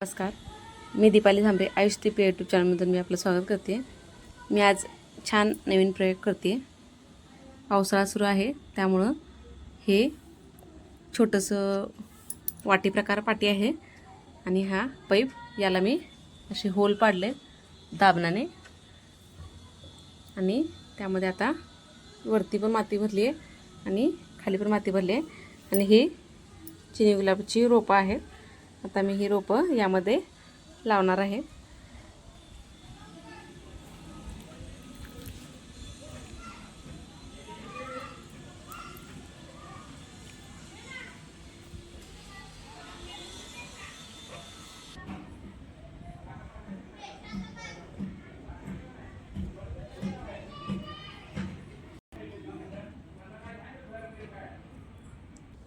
नमस्कार. मी दीपाली झांबरे आयुष दीपी यूट्यूब चॅनलमधून मी आपलं स्वागत करते. मी आज छान नवीन प्रयोग करते. पावसाळा सुरू आहे त्यामुळं हे छोटंसं वाटी प्रकार पाटी आहे आणि हा पाईप याला मी असे होल पाडले दाबणाने आणि त्यामध्ये आता वरती पण माती भरली आहे आणि खाली पण माती भरली आहे आणि ही चिनी गुलाबाची रोपं आहेत. आता मी ही रोपं यामध्ये लावणार आहे.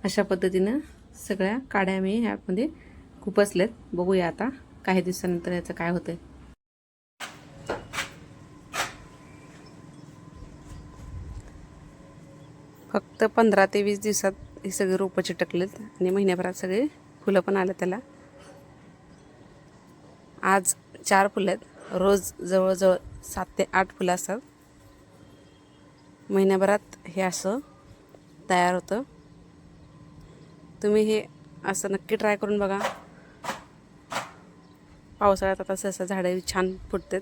अशा पद्धतीनं सगळ्या काड्या मी ह्यामध्ये खुपसलेत बघूया आता काही दिवसानंतर याचं काय होतं फक्त पंधरा ते वीस दिवसात हे सगळे रोपं चिटकलेत आणि महिन्याभरात सगळे फुलं पण आले त्याला. आज चार फुलं आहेत. रोज जवळजवळ सात ते आठ फुलं असतात. महिन्याभरात हे असं तयार होतं. तुम्ही हे असं नक्की ट्राय करून बघा. पावसाळ्यात आता सहसा झाडं छान फुटतात.